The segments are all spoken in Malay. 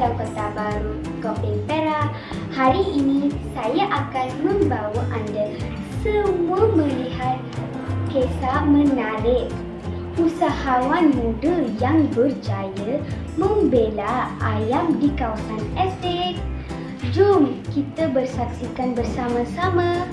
dalam Kota Baru, Kopeng Perak. Hari ini saya akan membawa anda semua melihat kisah menarik usahawan muda yang berjaya membela ayam di kawasan estet. Jom kita bersaksikan bersama-sama.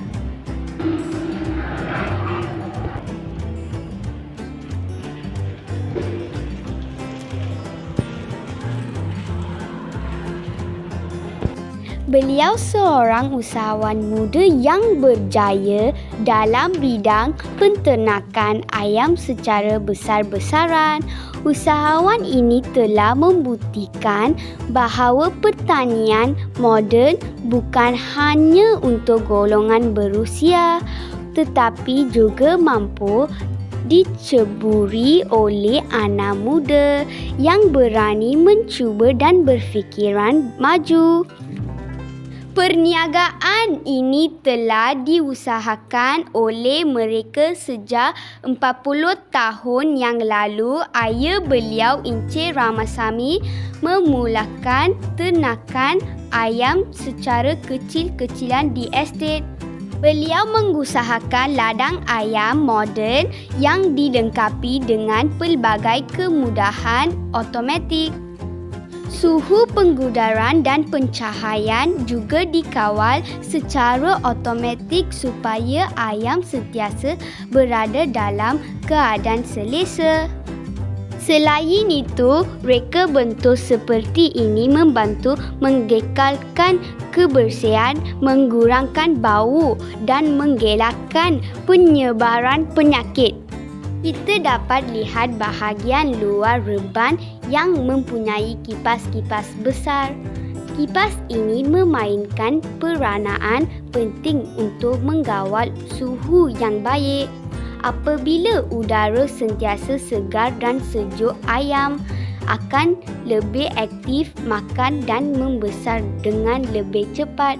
Beliau seorang usahawan muda yang berjaya dalam bidang penternakan ayam secara besar-besaran. Usahawan ini telah membuktikan bahawa pertanian moden bukan hanya untuk golongan berusia tetapi juga mampu diceburi oleh anak muda yang berani mencuba dan berfikiran maju. Perniagaan ini telah diusahakan oleh mereka sejak 40 tahun yang lalu. Ayah beliau Encik Ramasamy memulakan ternakan ayam secara kecil-kecilan di estet. Beliau mengusahakan ladang ayam moden yang dilengkapi dengan pelbagai kemudahan automatik. Suhu pengudaran dan pencahayaan juga dikawal secara automatik supaya ayam sentiasa berada dalam keadaan selesa. Selain itu, reka bentuk seperti ini membantu menggekalkan kebersihan, mengurangkan bau dan menggelakkan penyebaran penyakit. Kita dapat lihat bahagian luar reban yang mempunyai kipas-kipas besar. Kipas ini memainkan peranaan penting untuk mengawal suhu yang baik. Apabila udara sentiasa segar dan sejuk, ayam akan lebih aktif makan dan membesar dengan lebih cepat.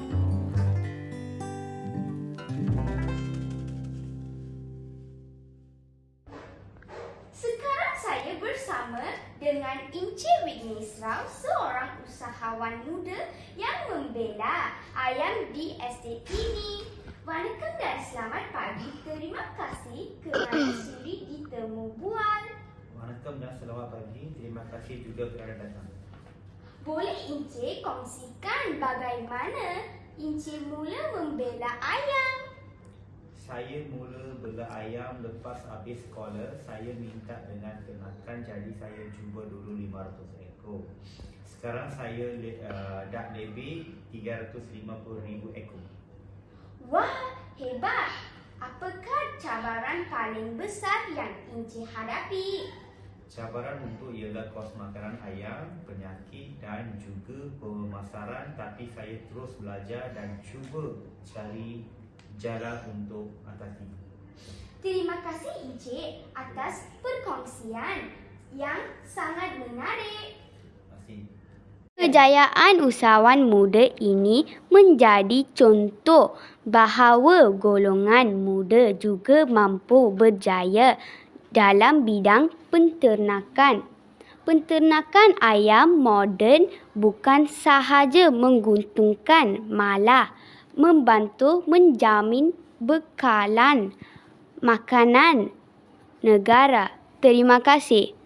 Saya bersama dengan Encik Wignis Rao, seorang usahawan muda yang membela ayam di estet ini. Waalaikum dan selamat pagi. Terima kasih kerana sudi ditemu bual. Waalaikum dan selamat pagi. Terima kasih juga kerana datang. Boleh Encik kongsikan bagaimana Encik mula membela ayam? Saya mula bela ayam lepas habis sekolah. Saya minta dengan kenakan jadi saya cuba dulu 500 ekor. Sekarang saya uh, dah lebih 350,000 ekor. Wah, hebat! Apakah cabaran paling besar yang Encik hadapi? Cabaran untuk ialah kos makanan ayam, penyakit dan juga pemasaran tapi saya terus belajar dan cuba cari jalan untuk atasi. Terima kasih Encik atas perkongsian yang sangat menarik. Kejayaan usahawan muda ini menjadi contoh bahawa golongan muda juga mampu berjaya dalam bidang penternakan. Penternakan ayam moden bukan sahaja menguntungkan malah membantu menjamin bekalan makanan negara. Terima kasih.